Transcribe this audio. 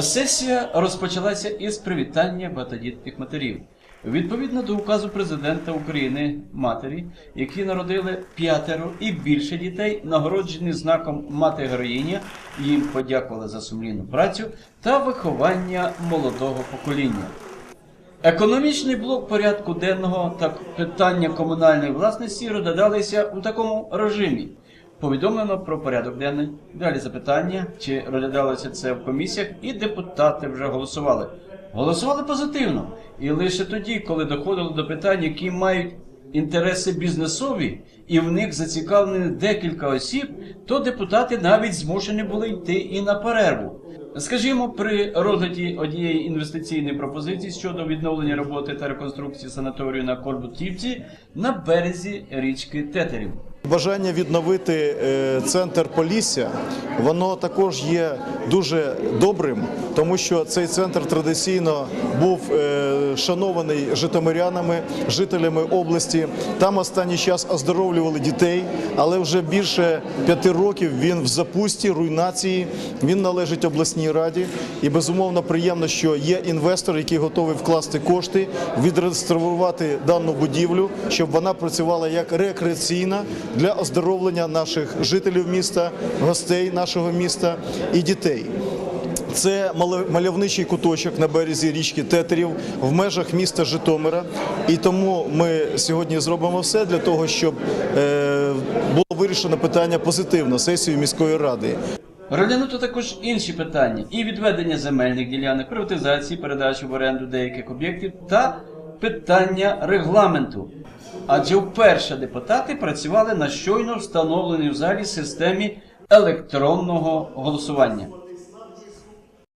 Сесія розпочалася із привітання багатодітних матерів. Відповідно до указу президента України матері, які народили п'ятеро і більше дітей, нагороджені знаком мати героїня, їм подякували за сумлінну працю та виховання молодого покоління. Економічний блок порядку денного та питання комунальної власності розглядалися у такому режимі. Повідомлено про порядок денний. Далі запитання, чи розглядалося це в комісіях, і депутати вже голосували. Голосували позитивно. І лише тоді, коли доходило до питань, які мають інтереси бізнесові, і в них зацікавлені декілька осіб, то депутати навіть змушені були йти і на перерву. Скажімо, при розгляді однієї інвестиційної пропозиції щодо відновлення роботи та реконструкції санаторію на Корбутівці на березі річки Тетерів. Бажання відновити е, центр Полісся, воно також є дуже добрим, тому що цей центр традиційно був е, шанований житомирянами, жителями області. Там останній час оздоровлювали дітей, але вже більше п'яти років він в запусті, руйнації. Він належить обласній раді. І безумовно приємно, що є інвестор, який готовий вкласти кошти, відреставрувати дану будівлю, щоб вона працювала як рекреаційна для оздоровлення наших жителів міста, гостей нашого міста і дітей. Це мальовничий куточок на березі річки Тетерів в межах міста Житомира. І тому ми сьогодні зробимо все для того, щоб е, було вирішено питання позитивно сесією міської ради. Розглянуто також інші питання і відведення земельних ділянок, приватизації, передачі в оренду деяких об'єктів та питання регламенту. Адже вперше депутати працювали на щойно встановленій в залі системі електронного голосування.